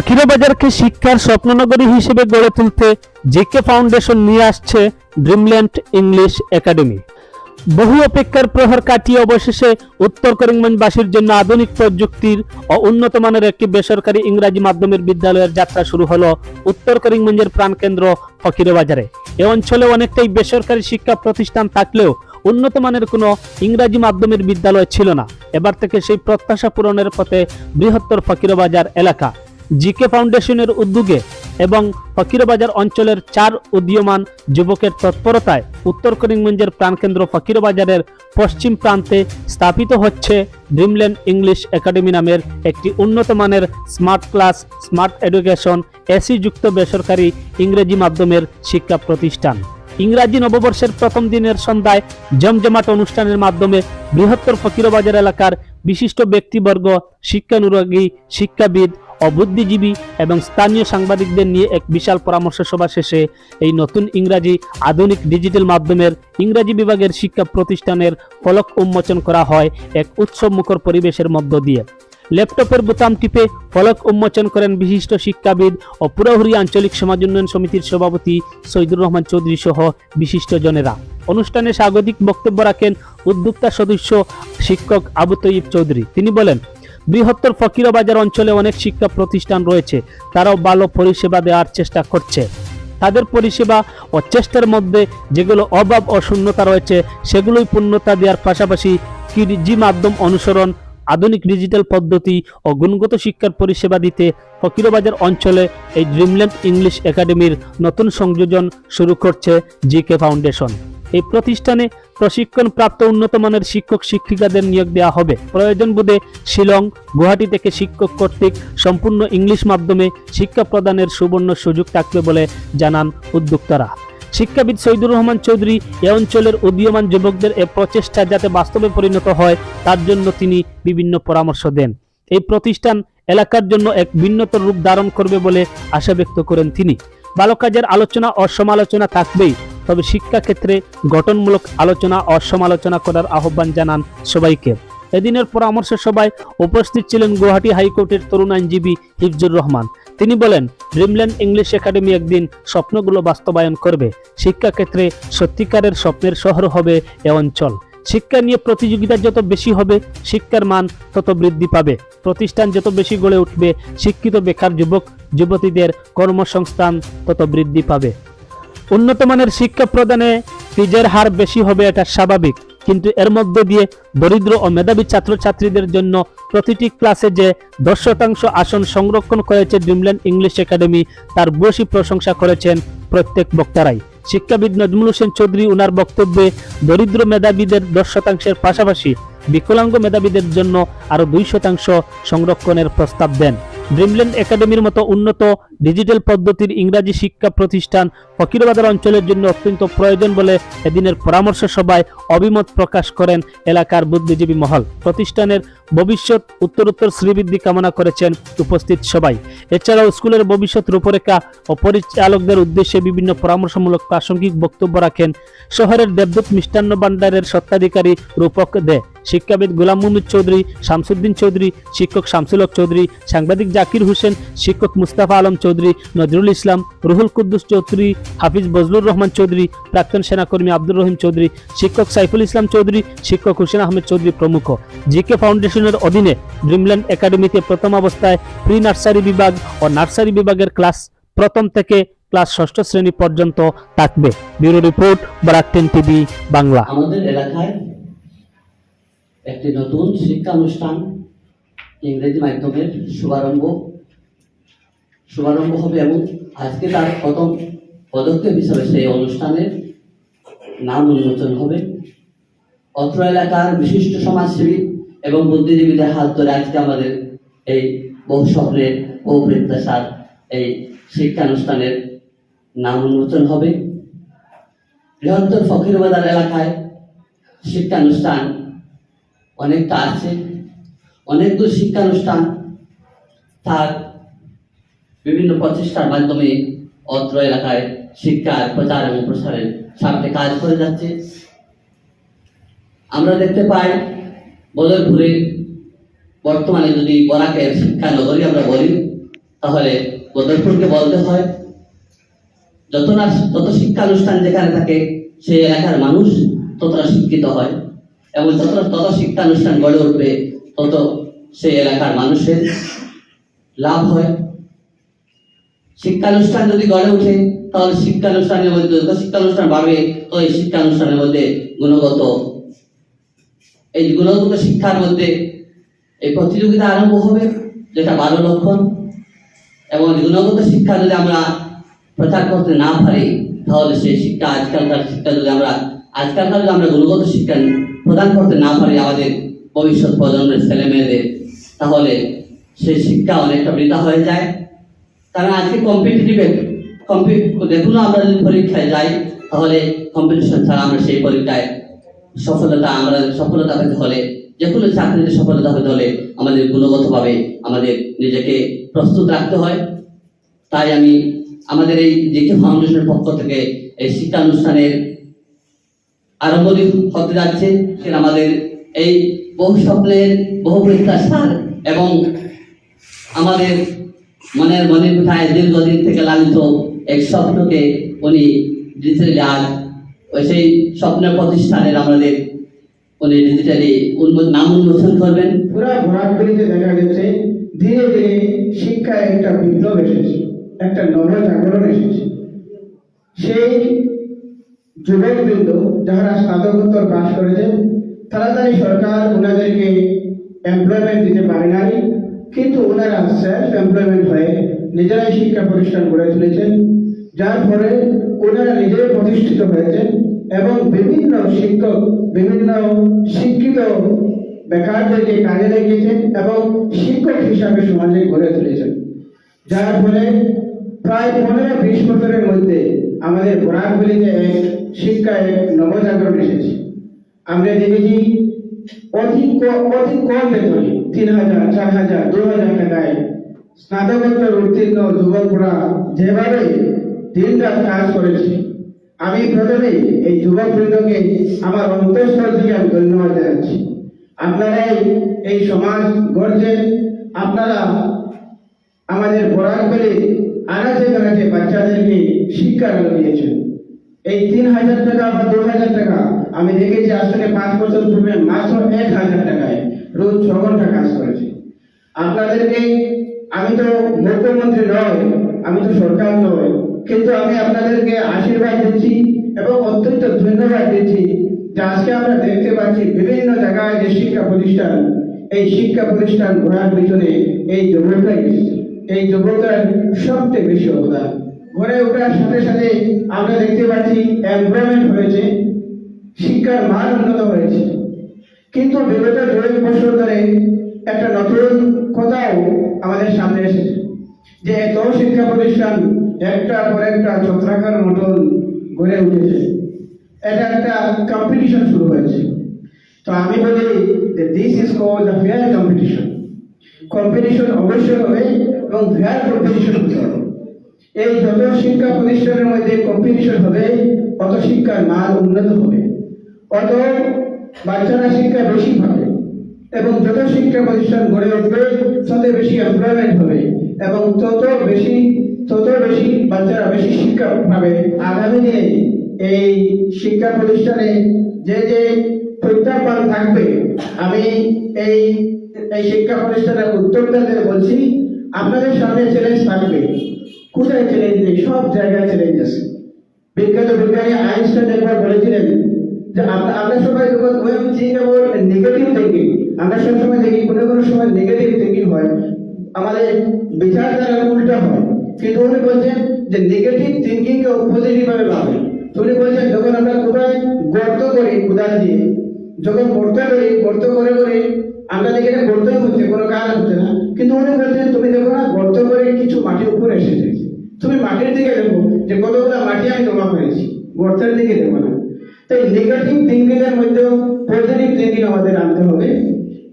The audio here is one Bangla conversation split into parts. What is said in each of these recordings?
ফকিরাবাজারকে শিক্ষার স্বপ্ননগরী হিসেবে গড়ে তুলতে জেকে ফাউন্ডেশন নিয়ে আসছে ড্রিমল্যান্ড ইংলিশ একাডেমি বহু অপেক্ষার প্রহর কাটিয়ে অবশেষে উত্তর করিমগঞ্জবাসীর জন্য আধুনিক প্রযুক্তির ও উন্নত মানের একটি বেসরকারি ইংরাজি মাধ্যমের বিদ্যালয়ের যাত্রা শুরু হলো উত্তর করিমগঞ্জের প্রাণকেন্দ্র ফকিরাবাজারে। এ অঞ্চলে অনেকটাই বেসরকারি শিক্ষা প্রতিষ্ঠান থাকলেও উন্নত মানের কোনো ইংরাজি মাধ্যমের বিদ্যালয় ছিল না। এবার থেকে সেই প্রত্যাশা পূরণের পথে বৃহত্তর ফকিরবাজার এলাকা। জিকে ফাউন্ডেশনের উদ্যোগে এবং ফকিরবাজার অঞ্চলের চার উদীয়মান যুবকের তৎপরতায় উত্তর করিমগঞ্জের প্রাণকেন্দ্র ফকিরবাজারের পশ্চিম প্রান্তে স্থাপিত হচ্ছে ড্রিমল্যান্ড ইংলিশ একাডেমি নামের একটি উন্নত মানের smart class, smart education AC যুক্ত বেসরকারি ইংরেজি মাধ্যমের শিক্ষা প্রতিষ্ঠান। ইংরাজি নববর্ষের প্রথম দিনের সন্ধ্যায় জমজমাট অনুষ্ঠানের মাধ্যমে বৃহত্তর ফকিরবাজার এলাকার বিশিষ্ট ব্যক্তিবর্গ, শিক্ষানুরাগী, শিক্ষাবিদ ও বুদ্ধিজীবী এবং স্থানীয় সাংবাদিকদের নিয়ে এক বিশাল পরামর্শ সভা শেষে এই নতুন ইংরাজি আধুনিক ডিজিটাল মাধ্যমের ইংরাজি বিভাগের শিক্ষা প্রতিষ্ঠানের ফলক উন্মোচন করা হয় এক উৎসবমুখর পরিবেশের মধ্য দিয়ে। ল্যাপটপের বোতাম টিপে ফলক উন্মোচন করেন বিশিষ্ট শিক্ষাবিদ ও পুরোহুরি আঞ্চলিক সমাজ উন্নয়ন সমিতির সভাপতি সৈদুর রহমান চৌধুরী সহ বিশিষ্ট জনেরা অনুষ্ঠানে স্বাগতিক বক্তব্য রাখেন উদ্যোক্তা সদস্য শিক্ষক আবু তৈব চৌধুরী। তিনি বলেন বৃহত্তর ফকিরবাজার অঞ্চলে অনেক শিক্ষা প্রতিষ্ঠান রয়েছে। তারাও ভালো পরিষেবা দেওয়ার চেষ্টা করছে। তাদের পরিষেবা ও চেষ্টার মধ্যে যেগুলো অভাব ও শূন্যতা রয়েছে, সেগুলোই পূর্ণতা দেওয়ার পাশাপাশি কিজি মাধ্যম অনুসরণ, আধুনিক ডিজিটাল পদ্ধতি ও গুণগত শিক্ষার পরিষেবা দিতে ফকিরবাজার অঞ্চলে এই ড্রিমল্যান্ড ইংলিশ একাডেমির নতুন সংযোজন শুরু করছে জিকে ফাউন্ডেশন। এই প্রতিষ্ঠানে প্রশিক্ষণ প্রাপ্ত উন্নত মানের শিক্ষক শিক্ষিকাদের নিয়োগ দেওয়া হবে। প্রয়োজন বোধে শিলং, গুয়াহাটি থেকে শিক্ষক কর্তৃক সম্পূর্ণ ইংলিশ মাধ্যমে শিক্ষা প্রদানের সুবর্ণ সুযোগ থাকবে বলে জানান উদ্যোক্তারা। শিক্ষাবিদ সৈদুর রহমান চৌধুরী এ অঞ্চলের উদীয়মান যুবকদের এ প্রচেষ্টা যাতে বাস্তবে পরিণত হয়, তার জন্য তিনি বিভিন্ন পরামর্শ দেন। এই প্রতিষ্ঠান এলাকার জন্য এক ভিন্নতর রূপ ধারণ করবে বলে আশা ব্যক্ত করেন তিনি। ভালো কাজের আলোচনা ও সমালোচনা থাকবেই। তবে শিক্ষাক্ষেত্রে গঠনমূলক আলোচনা ও সমালোচনা করার আহ্বান জানান সবাইকে। এদিনের পরামর্শ সভায় উপস্থিত ছিলেন গুয়াহাটি হাইকোর্টের তরুণ আইনজীবী হিফজুর রহমান। তিনি বলেন, ড্রিমল্যান্ড ইংলিশ একাডেমি একদিন স্বপ্নগুলো বাস্তবায়ন করবে। শিক্ষাক্ষেত্রে সত্যিকারের স্বপ্নের শহর হবে এ অঞ্চল। শিক্ষা নিয়ে প্রতিযোগিতা যত বেশি হবে, শিক্ষার মান তত বৃদ্ধি পাবে। প্রতিষ্ঠান যত বেশি গড়ে উঠবে, শিক্ষিত বেকার যুবক, যুবতীদের কর্মসংস্থান তত বৃদ্ধি পাবে। উন্নত মানের শিক্ষা প্রদানে ফিজের হার বেশি হবে এটা স্বাভাবিক। কিন্তু এর মধ্যে দিয়ে দরিদ্র ও মেধাবী ছাত্রছাত্রীদের জন্য প্রতিটি ক্লাসে যে দশ শতাংশ আসন সংরক্ষণ করেছে ড্রিমল্যান্ড ইংলিশ একাডেমি, তার বসি প্রশংসা করেছেন প্রত্যেক বক্তারাই। শিক্ষাবিদ নজমুল হোসেন চৌধুরী উনার বক্তব্যে দরিদ্র মেধাবীদের দশ শতাংশের পাশাপাশি বিকলাঙ্গ মেধাবীদের জন্য আরও দুই শতাংশ সংরক্ষণের প্রস্তাব দেন। ড্রিমল্যান্ড একাডেমির মতো উন্নত ডিজিটাল পদ্ধতির ইংরাজি শিক্ষা প্রতিষ্ঠান ফকিরবাজার অঞ্চলের জন্য অত্যন্ত প্রয়োজন বলে এদিনের পরামর্শ সভায় অভিমত প্রকাশ করেন এলাকার বুদ্ধিজীবী মহল। প্রতিষ্ঠানের ভবিষ্যৎ উত্তরোত্তর শ্রীবৃদ্ধি কামনা করেছেন উপস্থিত সবাই। এছাড়াও স্কুলের ভবিষ্যৎ রূপরেখা ও পরিচালকদের উদ্দেশ্যে বিভিন্ন পরামর্শমূলক প্রাসঙ্গিক বক্তব্য রাখেন শহরের দেবদূত মিষ্টান্ন ভান্ডারের সত্ত্বাধিকারী রূপক দে। শিক্ষাবিদ গোলাম মোহাম্মদ চৌধুরী, শামসুদ্দিন চৌধুরী, শিক্ষক শামসুল হক চৌধুরী, সাংবাদিক জাকির হোসেন, শিক্ষক মুস্তাফা আলম চৌধুরী, নজরুল ইসলাম, রুহুল কুদ্দুস চৌধুরী, হাফিজ বজলুর রহমান চৌধুরী, প্রাক্তন সেনাকর্মী আব্দুর রহিম চৌধুরী, শিক্ষক সাইফুল ইসলাম চৌধুরী, শিক্ষক হুসেন আহমেদ চৌধুরী প্রমুখ। জিকে ফাউন্ডেশনের অধীনে ড্রিমল্যান্ড একাডেমিতে প্রথম অবস্থায় প্রি নার্সারি বিভাগ ও নার্সারি বিভাগের ক্লাস প্রথম থেকে ক্লাস ষষ্ঠ শ্রেণি পর্যন্ত থাকবে। Bureau report Barak ten TV Bangla. আমাদের এলাকায় একটি নতুন শিক্ষানুষ্ঠান ইংরেজি মাধ্যমের শুভারম্ভ। শুভারম্ভ হবে এবং আজকে তার প্রথম পদক্ষেপ হিসাবে সেই অনুষ্ঠানের নাম উন্মোচন হবে। অত্র এলাকার বিশিষ্ট সমাজসেবী এবং বুদ্ধিজীবীদের হাত ধরে আজকে আমাদের এই বহু স্বপ্নের বহু প্রত্যাশার এই শিক্ষানুষ্ঠানের নাম উন্মোচন হবে। বৃহত্তর ফকিরবাজার এলাকায় শিক্ষানুষ্ঠান অনেকটা আছে অনেকগুলো শিক্ষানুষ্ঠান তার বিভিন্ন প্রচেষ্টার মাধ্যমে অত্র এলাকায় শিক্ষার প্রচার এবং প্রসারের স্বার্থে কাজ করে যাচ্ছে। আমরা দেখতে পাই, বদরপুরে বর্তমানে যদি বরাকের শিক্ষা নগরী আমরা বলি, তাহলে বদরপুরকে বলতে হয়, যত না, তত শিক্ষানুষ্ঠান যেখানে থাকে, সেই এলাকার মানুষ ততটা শিক্ষিত হয়। এবং যত তত শিক্ষানুষ্ঠান গড়ে উঠবে, তত সেই এলাকার মানুষের লাভ হয়। শিক্ষানুষ্ঠান যদি গড়ে ওঠে, তাহলে শিক্ষানুষ্ঠানের মধ্যে, যত শিক্ষানুষ্ঠান বাড়বে তো এই শিক্ষানুষ্ঠানের মধ্যে গুণগত, এই গুণগত শিক্ষার মধ্যে এই প্রতিযোগিতা আরম্ভ হবে, যেটা ভালো লক্ষণ এবং গুণগত শিক্ষা যদি আমরা প্রচার করতে না পারি, তাহলে সেই শিক্ষা, আজকালকার শিক্ষা যদি আমরা আজকালকার আমরা গুণগত শিক্ষা প্রদান করতে না পারি আমাদের ভবিষ্যৎ প্রজন্মের ছেলে মেয়েদের তাহলে সেই শিক্ষা অনেকটা বৃথা হয়ে যায়। কারণ আজকে কম্পিটিটিভ দেখুন আমরা যদি পরীক্ষায় যাই, তাহলে কম্পিটিশন ছাড়া আমরা সেই পরীক্ষায় সফলতা আমরা সফলতা পেতে হলে যে কোনো চাকরিতে সফলতা পেতে হলে আমাদের গুণগতভাবে আমাদের নিজেকে প্রস্তুত রাখতে হয়। তাই আমি আমাদের এই জিকে ফাউন্ডেশনের পক্ষ থেকে এই শিক্ষানুষ্ঠানের আরম্ভ হতে যাচ্ছে সেটা আমাদের এই বহু স্বপ্নের, বহু প্রত্যাশার এবং আমাদের মনের মনের কোথায় দীর্ঘদিন থেকে লালিত এক স্বপ্নকে উনি ডিজিটালি আজ সেই স্বপ্নের প্রতিষ্ঠানের আমাদের উনি ডিজিটালি নাম উন্মোচন করবেন। পুরা ঘোরাঘুরিতে দেখা গেছে, ধীরে ধীরে শিক্ষায় একটা বিপ্লব এসেছে, একটা নবজাগরণ এসেছে। সেই যুবকবৃন্দ যারা স্নাতকোত্তর পাশ করেছেন তাড়াতাড়ি সরকার ওনাদেরকে এমপ্লয়মেন্ট দিতে পারে নাই, কিন্তু ওনারা সেলফ এমপ্লয়মেন্ট হয়ে নিজেরাই শিক্ষা প্রতিষ্ঠান গড়ে তুলেছেন। যার ফলে ওনারা নিজেই প্রতিষ্ঠিত হয়েছেন এবং বিভিন্ন শিক্ষক, বিভিন্ন শিক্ষিত বেকারদেরকে কাজে লাগিয়েছেন এবং শিক্ষক হিসাবে সমাজে গড়ে তুলেছেন। যার ফলে প্রায় পনেরো বিশ বছরের মধ্যে আমাদের বরাকগুলিতে এক শিক্ষায় নবজাগরণ এসেছে। আমরা দেখেছি অতি ক- অতি কম বেতনে তিন হাজার, চার হাজার, দু হাজার টাকায় স্নাতকোত্তর উত্তীর্ণ যুবকরা যেভাবে দিন রাত কাজ করেছে, আমি প্রথমে এই যুবকবৃন্দকে আমার অন্তঃস্থল থেকে আমি ধন্যবাদ জানাচ্ছি। আপনারাই এই সমাজ গড়ছেন আপনারা আমাদের বরাক বলে আনাচে কানাচে বাচ্চাদেরকে শিক্ষা দিয়েছেন। এই তিন হাজার টাকা বা দু হাজার টাকা, আমি দেখেছি আসলে পাঁচ বছর পূর্বে মাত্র এক হাজার টাকায় রোজ ছ ঘণ্টা কাজ করেছে আপনাদেরকে, আমি তো মুখ্যমন্ত্রী নয় আমি তো সরকার নয় কিন্তু আমি আপনাদেরকে আশীর্বাদ দিচ্ছি এবং অত্যন্ত ধন্যবাদ দিচ্ছি যে আজকে আমরা দেখতে পাচ্ছি বিভিন্ন জায়গায় যে শিক্ষা প্রতিষ্ঠান, এই শিক্ষা প্রতিষ্ঠান ঘোরার পিছনে এই যুবকরাই। এই যুবকরার সবচেয়ে বেশি অবদান গড়ে ওঠার সাথে সাথে আমরা দেখতে পাচ্ছি এমপ্লয়মেন্ট হয়েছে, শিক্ষার মান উন্নত হয়েছে। কিন্তু বিগত দুই বছর ধরে একটা নতুন কথাও আমাদের সামনে এসেছে, যে এত শিক্ষা প্রতিষ্ঠান একটা পর একটা ছত্রাকার মতন গড়ে উঠেছে। এটা একটা কম্পিটিশন শুরু হয়েছে। তো আমি বলি যে this is call the fair competition competition অবশ্যই হবে এবং ফেয়ার কম্পিটিশন হতে হবে। এই যত শিক্ষা প্রতিষ্ঠানের মধ্যে কম্পিটিশন হবে, অত শিক্ষার মান উন্নত হবে। অত বাচ্চারা শিক্ষা বেশি পাবে এবং যত শিক্ষা প্রতিষ্ঠান গড়ে উঠবে, তত বেশি এমপ্লয়মেন্ট হবে এবং তত বেশি তত বেশি বাচ্চারা বেশি শিক্ষা পাবে। আগামী দিনে এই শিক্ষা প্রতিষ্ঠানে যে যে প্রত্যাহ্বান থাকবে, আমি এই এই শিক্ষা প্রতিষ্ঠানের উদ্যোক্তাদের বলছি, আপনাদের সামনে চ্যালেঞ্জ থাকবে। কোথায় চ্যালেঞ্জ নেই? সব জায়গায় চ্যালেঞ্জ আছে। বিখ্যাত বিজ্ঞানী আইনস্টাইন একবার বলেছিলেন যে আমরা সবাই যখন ওই চিন্তা নেগেটিভ থিঙ্কিং আমরা সবসময় দেখি, কোনো কোনো সময় নেগেটিভ থিঙ্কিং হয়। আমাদের বিচারধারা উল্টা হয়। কিন্তু উনি বলছেন যে নেগেটিভ থিঙ্কিং কে পজিটিভ ভাবে। ভাবে উনি বলছেন, যখন আমরা কোথায় গর্ত করি কোদাল দিয়ে, যখন গর্ত করি, গর্ত করে করে আমরা দেখি এটা গর্তই হচ্ছে কোনো কাজ হচ্ছে না। কিন্তু উনি বলছেন তুমি দেখো না, গর্ত করে কিছু মাটির উপরে এসেছে। তুমি মাটির দিকে দেখো যে, কতগুলো মাটি আমি জমা করেছি। গর্তের দিকে দেখো না। তাই নেগেটিভ থিঙ্কিং এর মধ্যেও পজিটিভ থিঙ্কিং আমাদের আনতে হবে।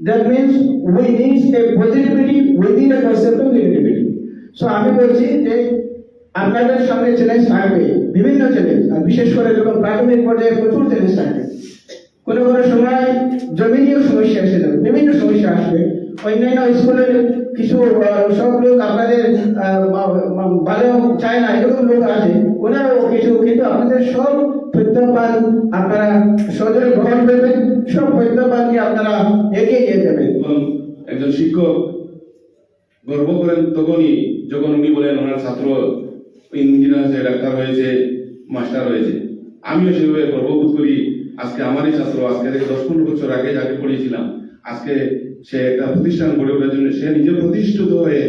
That means we need a positivity within a concept of negativity so আমি বলছি যে, আপনাদের সামনে চ্যালেঞ্জ থাকবে, বিভিন্ন চ্যালেঞ্জ আর বিশেষ করে যখন প্রাথমিক পর্যায়ে প্রচুর চ্যালেঞ্জ থাকবে। কোনো কোনো সময় জমিনীয় সমস্যা এসে যাবে, বিভিন্ন সমস্যা আসবে। অন্যান্য স্কুলের কিছু সব লোক আপনাদের ভালো চায় না, এরকম লোক আছে, ওনারাও কিছু, কিন্তু আপনাদের সব প্রত্যাহ্বান আপনারা সদরে গ্রহণ করবেন, সব প্রত্যাহ্বানকে আপনারা এগিয়ে নিয়ে যাবেন। একজন শিক্ষক গর্ব করেন তখনই, যখন উনি বলেন, ওনার ছাত্র ইঞ্জিনিয়ার হয়েছে, ডাক্তার হয়েছে, মাস্টার হয়েছে। আমিও সেভাবে গর্ববোধ করি আজকে আমারই ছাত্র আজকে দশ পনেরো বছর আগে যাকে পড়িয়েছিলাম, আজকে সে একটা প্রতিষ্ঠান গড়ে ওঠার জন্য, সে নিজে প্রতিষ্ঠিত হয়ে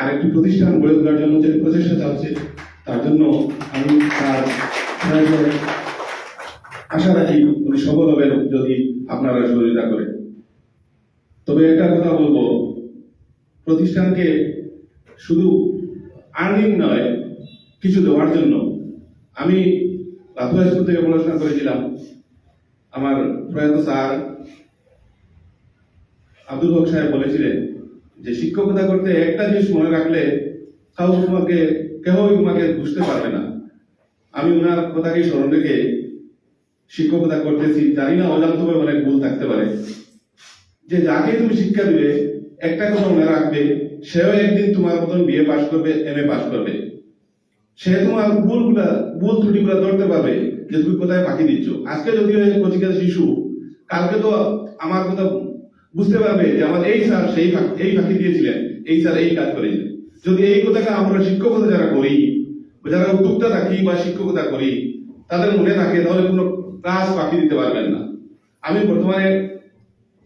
আরেকটি প্রতিষ্ঠান গড়ে তোলার জন্য যে প্রচেষ্টা চাচ্ছে তার জন্য আমি তার আশা রাখি উনি সফল হবেন যদি আপনারা সহযোগিতা করেন। তবে একটা কথা বলব, প্রতিষ্ঠানকে শুধু আর্নিং নয়, কিছু দেওয়ার জন্য। আমি লাথুয়া স্কুল থেকে পড়াশোনা করেছিলাম আমার প্রয়াত স্যার আব্দুল হক সাহেব বলেছিলেন যে শিক্ষকতা করতে একটা জিনিস মনে রাখলে কাউ তোমাকে কেউই তোমাকে বুঝতে পারবে না। আমি ওনার কথাকে স্মরণ রেখে শিক্ষকতা করতেছি জানি না অজান্তভাবে অনেক ভুল থাকতে পারে। যে যাকে তুমি শিক্ষা দিবে, একটা কথা মনে রাখবে, সেও একদিন তোমার মতন বিএ পাশ করবে, এম এ পাশ করবে। সে তোমার ভুলগুলা, ভুল ত্রুটিগুলা ধরতে পারবে। যে কোথায় ফাঁকি দিচ্ছ? আজকে যদি এই কচিকার শিশু, কালকে তো আমার কথা বুঝতে পারবে যে আমার এই স্যার সেই এই ফাঁকি দিয়েছিলেন, এই স্যার এই কাজ করেছিলেন যদি এই কথাটা আমরা শিক্ষকতা যারা করি, যারা উদ্যোক্তা থাকি বা শিক্ষকতা করি, তাদের মনে থাকে, তাহলে কোনো ক্লাস ফাঁকি দিতে পারবেন না। আমি বর্তমানে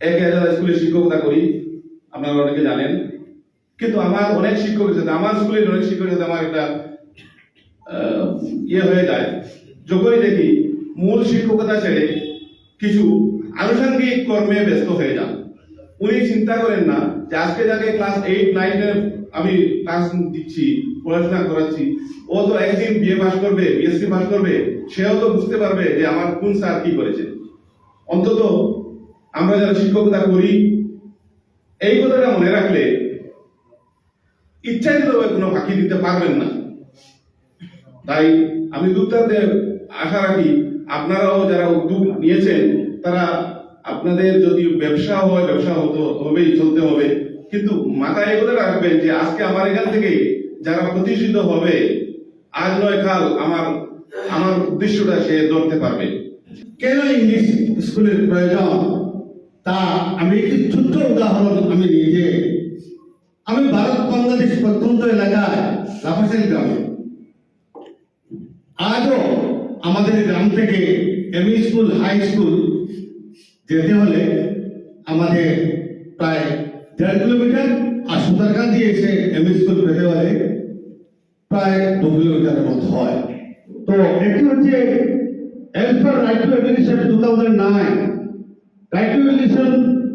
এক হাজার স্কুলে শিক্ষকতা করি, আপনারা অনেকে জানেন। কিন্তু আমার অনেক শিক্ষকের সাথে আমার স্কুলের অনেক শিক্ষকের সাথে আমার একটা ইয়ে হয়ে যায়। যখনই দেখি মূল শিক্ষকতা ছেড়ে কিছু আনুষঙ্গিক কর্মে ব্যস্ত হয়ে যান। উনি চিন্তা করেন না যে আজকে যাকে ক্লাস এইট নাইনে আমি ক্লাস দিচ্ছি, পড়াশোনা করাচ্ছি, ও তো একদিন বিএ পাস করবে বিএসসি পাস করবে, সেও তো বুঝতে পারবে যে আমার কোন স্যার কি করেছে। অন্তত আমরা যারা শিক্ষকতা করি, এই কথাটা মনে রাখলে ইচ্ছাকৃতভাবে কোনো ফাঁকি দিতে পারবেন না। তাই আমি দুটাতে আশা রাখি আপনারাও যারা উদ্যোগ নিয়েছেন, তারা আপনাদের যদি ব্যবসা হয়, ব্যবসা হতো, হবেই, চলতে হবে। কিন্তু মাথায় কথাটা রাখবেন যে আজকে আমার এখান থেকে যারা প্রতিষ্ঠিত হবে আজ নয় কাল আমার আমার উদ্দেশ্যটা সে ধরতে পারবে। কেন ইংলিশ স্কুলের প্রয়োজন? তা আমি একটি ছোট্ট উদাহরণ আমি নিজে। আমি ভারত বাংলাদেশ প্রত্যন্ত এলাকায় গ্রামে। আজও আমাদের গ্রাম থেকে এমই স্কুল হাই স্কুল যেতে হলে আমাদের প্রায় দেড় কিলোমিটার আর সুতারকান্দি এসে এমই স্কুল পেতে হলে প্রায় দু কিলোমিটারের মতো হয়। তো এটি হচ্ছে as per right to education 2009 right to education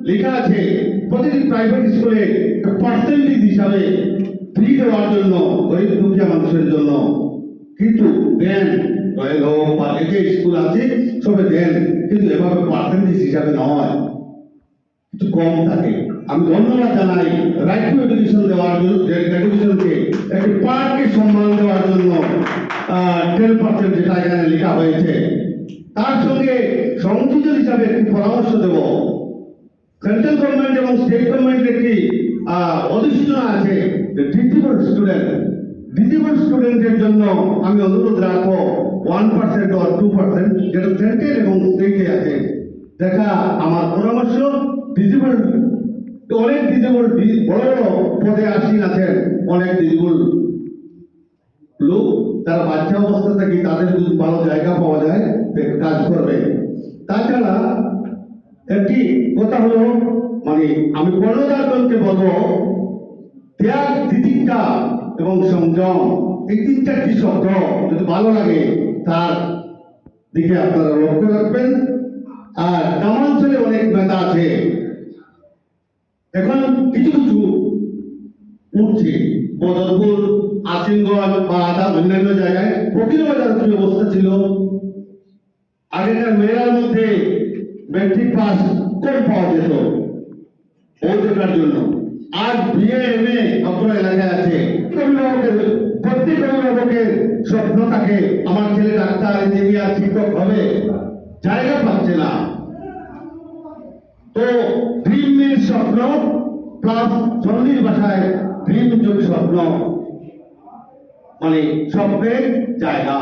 লেখা আছে, প্রতিটি প্রাইভেট স্কুলে পার্সেন্টেজ হিসাবে ফ্রি দেওয়ার জন্য, গরিব দুঃখী মানুষের জন্য। কিন্তু দেন স্কুল আছে? সবে দেন, কিন্তু এভাবে পার্সেন্টেজ হিসাবে নয়। একটু কম থাকে। আমি ধন্যবাদ জানাই রাইট টু এডুকেশন দেওয়ার জন্য এডুকেশনকে একটি পার্টকে সম্মান দেওয়ার জন্য টেন পার্সেন্ট যেটা এখানে লেখা হয়েছে। তার সঙ্গে সংযোজন হিসাবে একটি পরামর্শ দেব। সেন্ট্রাল গভর্নমেন্ট এবং স্টেট গভর্নমেন্টের একটি অধিসূচনা আছে ডিসেবল স্টুডেন্ট ডিসেবল স্টুডেন্টের জন্য আমি অনুরোধ রাখব। One percent or two percent যেটা সেন্ট্রাল এবং স্টেটে আছে। দেখা, আমার পরামর্শ ডিসেবল অনেক ডিসেবল বড় বড় পদে আসীন আছেন অনেক ডিসেবল লোক। তারা বাচ্চা অবস্থা থেকে তাদের যদি ভালো জায়গা পাওয়া যায় কাজ করবে। তাছাড়া একটি কথা হলো মানে আমি কর্ণদারগণকে বলব, ত্যাগ তিতিক্ষা এবং সংযম, এই তিন চারটি শব্দ? যদি ভালো লাগে। তার দিকে আপনারা লক্ষ্য রাখবেন। আর গ্রামাঞ্চলে অনেক নেতা আছে। এখন কিছু কিছু উঠছে। বদরপুর আসিনগঞ্জ বা আদা অন্যান্য জায়গায় প্রকৃত বাজার কি অবস্থা ছিল? আগেকার মেয়েরার মধ্যে মেট্রিক পাস কম পাওয়া যেত? ওদেরকার জন্য। আর বিএ এম এ আপনার এলাকায় আছে। প্রত্যেক অভিভাবকের স্বপ্ন থাকে, আমার ছেলে ডাক্তার, ইঞ্জিনিয়ার, শিক্ষক হবে। জায়গা পাচ্ছে না। তো ড্রিম মিল স্বপ্ন প্লাস স্বপ্ন। মানে স্বপ্নের জায়গা।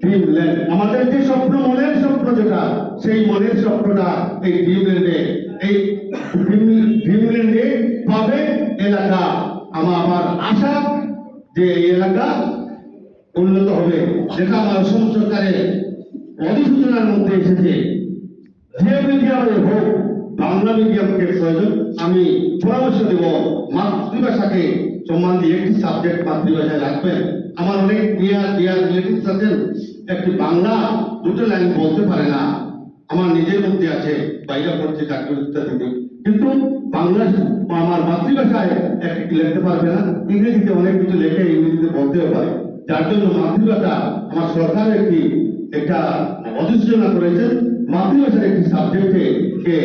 ড্রিমল্যান্ড আমাদের যে স্বপ্ন, মনের স্বপ্ন যেটা, সেই মনের স্বপ্নটা এই ড্রিমল্যান্ডে এই ড্রিমল্যান্ডে পাবে এলাকা আমার আমার আশা যে এই এলাকা উন্নত হবে যেটা আমার অসম সরকারের অধিসূচনার মধ্যে এসেছে। যে মিডিয়ামে হোক, বাংলা মিডিয়ামকে প্রয়োজন, আমি পরামর্শ দেব। মাতৃভাষাকে সম্মান দিয়ে একটি সাবজেক্ট মাতৃভাষায় রাখবেন। আমার অনেক ডিয়ার ডিয়ার রিলেটিভস আছেন, একটি বাংলা দুটো লাইন বলতে পারে না। আমার নিজের মধ্যে আছে, বাইরে পড়ছে চাকরি থেকে কিন্তু বাংলা আমার মাতৃভাষায় একটি লিখতে পারবে না। ইংরেজিতে অনেক কিছু লেখে ইংরেজিতে বলতেও পারে। যার জন্য মাতৃভাষা আমার সরকার একটি, একটা অধিসূচনা করেছেন। মাতৃভাষার একটি সাবজেক্টে কে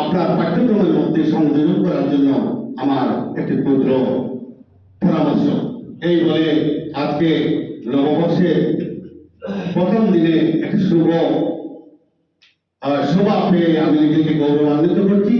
আপনার পাঠ্যক্রমের মধ্যে সংযোজন করার জন্য আমার একটি ক্ষুদ্র পরামর্শ। এই বলে আজকে নববর্ষের প্রথম দিনে একটি শুভ শোভা পেয়ে আমি নিজেকে গৌরবান্বিত করছি।